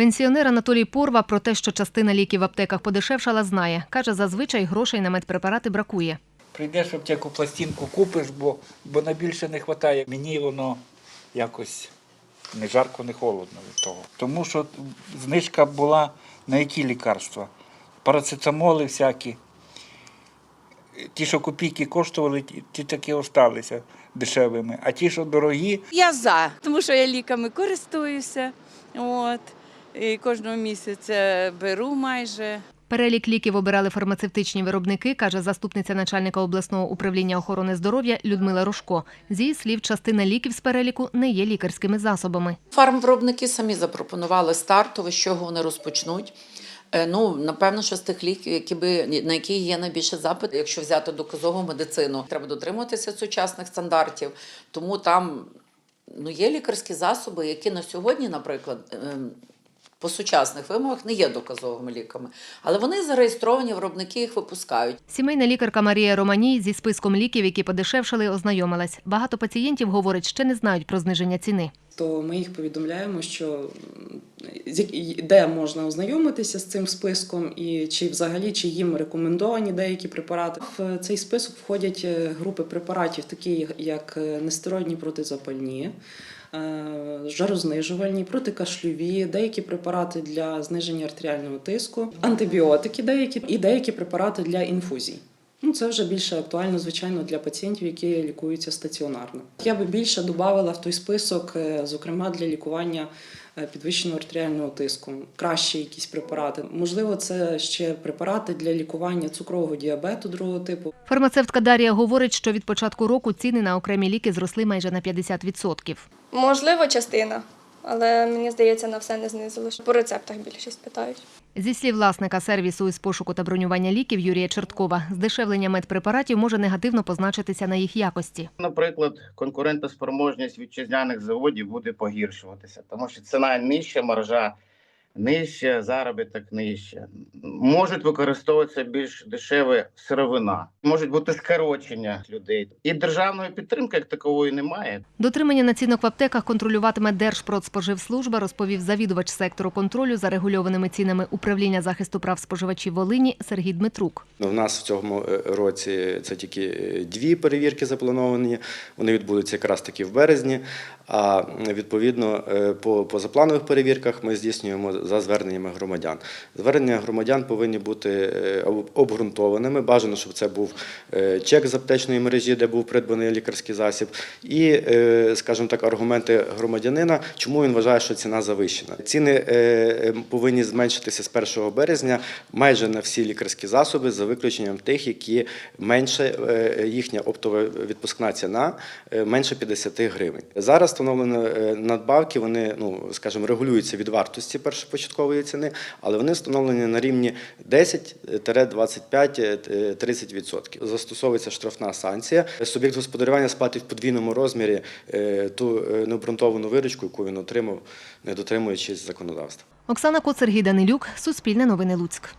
Пенсіонер Анатолій Порва про те, що частина ліків в аптеках подешевшала, знає. Каже, зазвичай грошей на медпрепарати бракує. Прийдеш в аптеку пластинку купиш, бо, бо на більше не вистачає. Мені воно якось не жарко, не холодно від того. Тому що знижка була на які лікарства? Парацетамоли всякі. Ті, що копійки коштували, ті- таки осталися дешевими. А ті, що дорогі, Я за, тому що я ліками користуюся. От. І кожного місяця беру майже. Перелік ліків обирали фармацевтичні виробники, каже заступниця начальника обласного управління охорони здоров'я Людмила Рожко. З її слів, частина ліків з переліку не є лікарськими засобами. Фармвиробники самі запропонували стартове, з чого вони розпочнуть. Е, Ну, напевно, що з тих ліків, які би на які є найбільше запит, якщо взяти доказову медицину, треба дотримуватися сучасних стандартів. Тому там ну, є лікарські засоби, які на сьогодні, наприклад, ем, по сучасних вимогах не є доказовими ліками, але вони зареєстровані, виробники їх випускають. Сімейна лікарка Марія Романій зі списком ліків, які подешевшали, ознайомилась. Багато пацієнтів, говорить, ще не знають про зниження ціни. то ми їх повідомляємо, що де можна ознайомитися з цим списком, і чи взагалі чи їм рекомендовані деякі препарати. В цей список входять е, групи препаратів, такі як е, нестероїдні протизапальні. Е, Жарознижувальні, протикашлюві, деякі препарати для зниження артеріального тиску, антибіотики деякі і деякі препарати для інфузій. Ну, це вже більше актуально, звичайно, для пацієнтів, які лікуються стаціонарно. Я би більше додавала в той список, е, зокрема для лікування е, підвищеного артеріального тиску, кращі якісь препарати. Можливо, це ще препарати для лікування цукрового діабету другого типу. Фармацевтка Дар'я говорить, що від початку року ціни на окремі ліки зросли майже на 50%. Можливо, частина, але мені здається, на все не знизили. По рецептах більшість питають. Зі слів власника сервісу із пошуку та бронювання ліків Юрія Черткова, здешевлення медпрепаратів може негативно позначитися на їх якості. Наприклад, конкурентоспроможність вітчизняних заводів буде погіршуватися, тому що ціна нижча, маржа нижча, заробіток нижче. Можуть використовуватися більш дешеві сировина, можуть бути скорочення людей. І державної підтримки як такової немає. Дотримання націнок в аптеках контролюватиме Держпродспоживслужба, розповів завідувач сектору контролю за регульованими цінами управління захисту прав споживачів Волині Сергій Дмитрук. У Ну, нас в цьому е, році це тільки е, дві перевірки заплановані. Вони відбудуться якраз таки в березні. А відповідно е, по позапланових перевірках ми здійснюємо за зверненнями громадян. Звернення громадян повинні бути е, обґрунтованими. Бажано, щоб це був е, чек з аптечної мережі, де був придбаний лікарський засіб, і, е, скажімо так, аргументи громадянина, чому він вважає, що ціна завищена. Ціни повинні зменшитися з 1 березня майже на всі лікарські засоби, за виключенням тих, які менше їхня оптова відпускна ціна менше 50 гривень. Зараз встановлені надбавки, вони, ну скажімо, регулюються від вартості першопочаткової ціни, але вони встановлені на рівні 10-25-30%. Застосовується штрафна санкція. Суб'єкт господарювання сплатить в подвійному розмірі е, ту е, необґрунтовану виручку, яку він отримав, не дотримуючись законодавства. Оксана Коцергій Данилюк, Суспільне новини Луцьк.